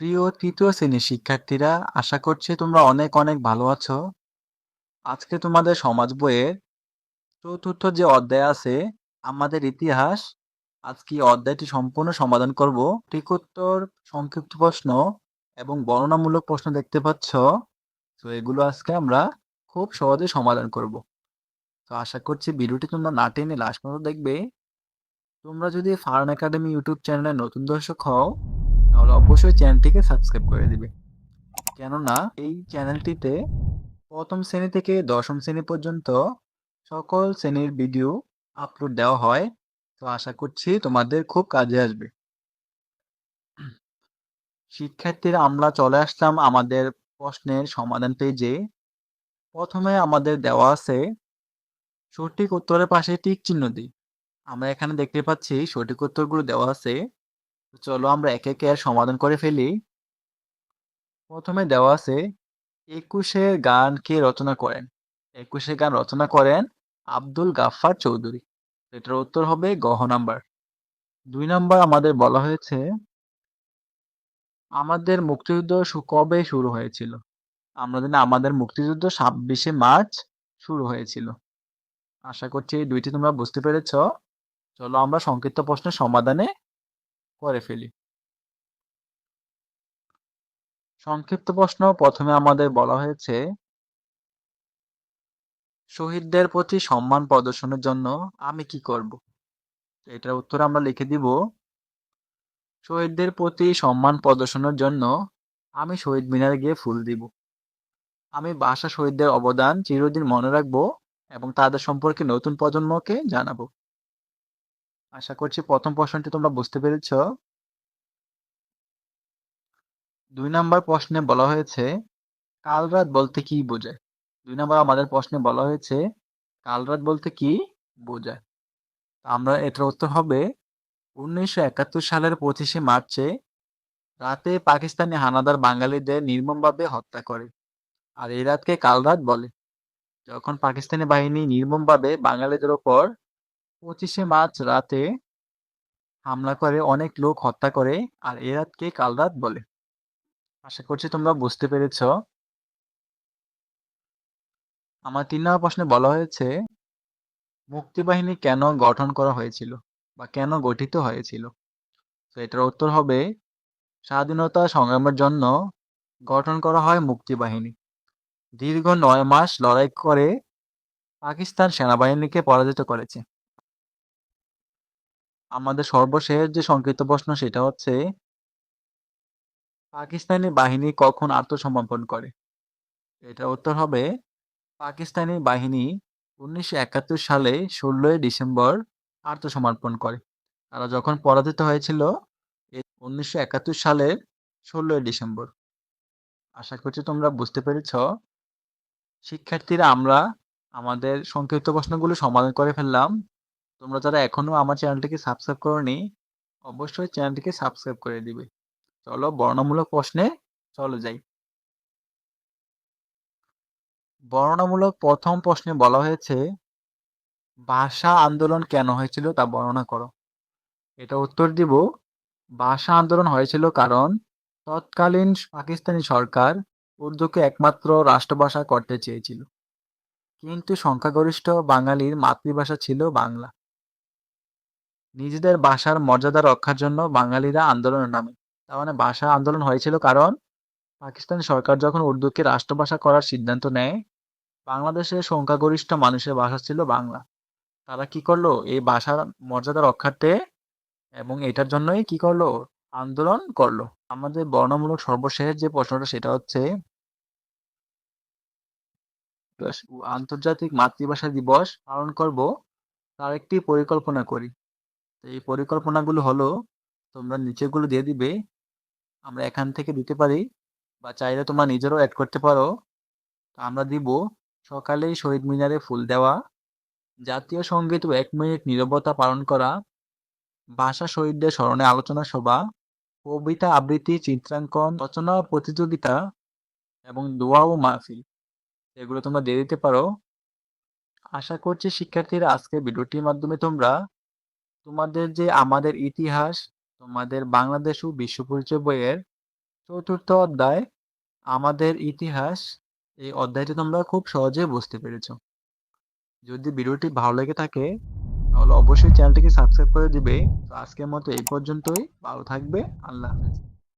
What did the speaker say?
প্রিয় তৃতীয় শ্রেণির শিক্ষার্থীরা, আশা করছি তোমরা অনেক অনেক ভালো আছো। আজকে তোমাদের সমাজ বইয়ের চতুর্থ যে অধ্যায় আছে, আমাদের ইতিহাস, আজকে এই অধ্যায়টি সম্পূর্ণ সমাধান করব। ঠিক উত্তর, সংক্ষিপ্ত প্রশ্ন এবং বর্ণনামূলক প্রশ্ন দেখতে পাচ্ছ। তো এগুলো আজকে আমরা খুব সহজে সমাধান করব। তো আশা করছি ভিডিওটি তোমরা না টেনে লাস্ট পর্যন্ত দেখবে। তোমরা যদি ফার্ন একাডেমি ইউটিউব চ্যানেলে নতুন দর্শক হও তাহলে অবশ্যই চ্যানেলটিকে সাবস্ক্রাইব করে দিবে। কেননা, এই চ্যানেলটিতে প্রথম শ্রেণি থেকে দশম শ্রেণি পর্যন্ত সকল শ্রেণির ভিডিও আপলোড দেওয়া হয়। তো আশা করছি তোমাদের খুব কাজে আসবে। শিক্ষার্থীরা আমরা চলে আসলাম আমাদের প্রশ্নের সমাধান পেজে। প্রথমে আমাদের দেওয়া আছে সঠিক উত্তরের পাশে টিক চিহ্ন দিই আমরা এখানে দেখতে পাচ্ছি সঠিক উত্তরগুলো দেওয়া আছে। চলো আমরা একে একে সমাধান করে ফেলি। প্রথমে দেওয়া আছে একুশের গান কে রচনা করেন? একুশে গান রচনা করেন আব্দুল গাফফার চৌধুরী। এটার উত্তর হবে গহ নাম্বার। দুই নাম্বার আমাদের বলা হয়েছে, আমাদের মুক্তিযুদ্ধ কবে শুরু হয়েছিল? আমরা জানি আমাদের মুক্তিযুদ্ধ ছাব্বিশে মার্চ শুরু হয়েছিল। আশা করছি এই দুইটি তোমরা বুঝতে পেরেছ। চলো আমরা সংক্ষিপ্ত প্রশ্নের সমাধানে করে ফেলি। সংক্ষিপ্ত প্রশ্ন। প্রথমে আমাদের বলা হয়েছে, শহীদদের প্রতি সম্মান প্রদর্শনের জন্য আমি কি করব? এটার উত্তর আমরা লিখে দিব, শহীদদের প্রতি সম্মান প্রদর্শনের জন্য আমি শহীদ মিনারে গিয়ে ফুল দিব। আমি ভাষা শহীদদের অবদান চিরদিন মনে রাখব এবং তাদের সম্পর্কে নতুন প্রজন্মকে জানাব। আশা করছি প্রথম প্রশ্নটি তোমরা বুঝতে পেরেছ। দুই নাম্বার প্রশ্নে বলা হয়েছে, কাল রাত বলতে কি বোঝায়? দুই নাম্বার আমাদের প্রশ্নে বলা হয়েছে, কাল রাত বলতে কি বোঝায়? আমরা এটার উত্তর হবে, উনিশশো একাত্তর সালের পঁচিশে মার্চে রাতে পাকিস্তানি হানাদার বাঙালিদের নির্মমভাবে হত্যা করে। আর এই রাতকে কাল রাত বলে। যখন পাকিস্তানি বাহিনী নির্মমভাবে বাঙালিদের ওপর পঁচিশে মার্চ রাতে হামলা করে, অনেক লোক হত্যা করে, আর এই রাতকে কাল রাত বলে? আশা করছি তোমরা বুঝতে পেরেছ। আমার তিন নম্বর প্রশ্নে বলা হয়েছে মুক্তিবাহিনী কেন গঠন করা হয়েছিল বা কেন গঠিত হয়েছিল? তো এটার উত্তর হবে, স্বাধীনতা সংগ্রামের জন্য গঠন করা হয় মুক্তিবাহিনী দীর্ঘ নয় মাস লড়াই করে পাকিস্তান সেনাবাহিনীকে পরাজিত করেছে। আমাদের সর্বশেষ যে সংক্ষিপ্ত প্রশ্ন সেটা হচ্ছে, পাকিস্তানি বাহিনী কখন আত্মসমর্পণ করে? এটার উত্তর হবে, পাকিস্তানি বাহিনী উনিশশো একাত্তর সালে ষোলোই ডিসেম্বর আত্মসমর্পণ করে। তারা যখন পরাজিত হয়েছিল উনিশশো একাত্তর সালের ষোলোই ডিসেম্বর। আশা করছি তোমরা বুঝতে পেরেছ। শিক্ষার্থীরা, আমরা আমাদের সংক্ষিপ্ত প্রশ্নগুলো সমাধান করে ফেললাম। তোমরা যারা এখনও আমার চ্যানেলটিকে সাবস্ক্রাইব করনি, অবশ্যই চ্যানেলটিকে সাবস্ক্রাইব করে দিবে। চলো বর্ণনামূলক প্রশ্নে চলো যাই। বর্ণনামূলক প্রথম প্রশ্নে বলা হয়েছে, ভাষা আন্দোলন কেন হয়েছিল তা বর্ণনা করো। এটা উত্তর দিব, ভাষা আন্দোলন হয়েছিল কারণ তৎকালীন পাকিস্তানি সরকার উর্দুকে একমাত্র রাষ্ট্রভাষা করতে চেয়েছিল। কিন্তু সংখ্যাগরিষ্ঠ বাঙালির মাতৃভাষা ছিল বাংলা। নিজেদের ভাষার মর্যাদা রক্ষার জন্য বাঙালিরা আন্দোলনের নামে। তার মানে ভাষা আন্দোলন হয়েছিল কারণ পাকিস্তান সরকার যখন উর্দুকে রাষ্ট্রভাষা করার সিদ্ধান্ত নেয়, বাংলাদেশের সংখ্যাগরিষ্ঠ মানুষের ভাষা ছিল বাংলা। তারা কি করল? এই ভাষার মর্যাদা রক্ষার্থে এবং এটার জন্যই কি করল? আন্দোলন করল। আমাদের বর্ণমূলক সর্বশেষ যে প্রশ্নটা সেটা হচ্ছে, আন্তর্জাতিক মাতৃভাষা দিবস পালন করব, তার একটি পরিকল্পনা করি। এই পরিকল্পনাগুলো হলো, তোমরা নিচেগুলো দিয়ে দিবে, আমরা এখান থেকে দিতে পারি বা চাইলে তোমরা নিজেরও অ্যাড করতে পারো। আমরা দিব সকালেই শহীদ মিনারে ফুল দেওয়া, জাতীয় সংগীত ও এক মিনিট নীরবতা পালন করা, ভাষা শহীদদের স্মরণে আলোচনা সভা, কবিতা আবৃত্তি, চিত্রাঙ্কন, রচনা প্রতিযোগিতা এবং দোয়া ও মাহফিল, এগুলো তোমরা দিয়ে দিতে পারো। আশা করছি শিক্ষার্থীরা আজকে ভিডিওটির মাধ্যমে তোমরা তোমাদের যে আমাদের ইতিহাস, তোমাদের বাংলাদেশ ও বিশ্ব পরিচয় বইয়ের চতুর্থ অধ্যায়, আমাদের ইতিহাস, এই অধ্যায়টি তোমরা খুব সহজে বুঝতে পেরেছ। যদি ভিডিওটি ভালো লেগে থাকে, তাহলে অবশ্যই চ্যানেলটিকে সাবস্ক্রাইব করে দিবে। আজকের মতো এই পর্যন্তই। ভালো থাকবে। আল্লাহ হাফেজ।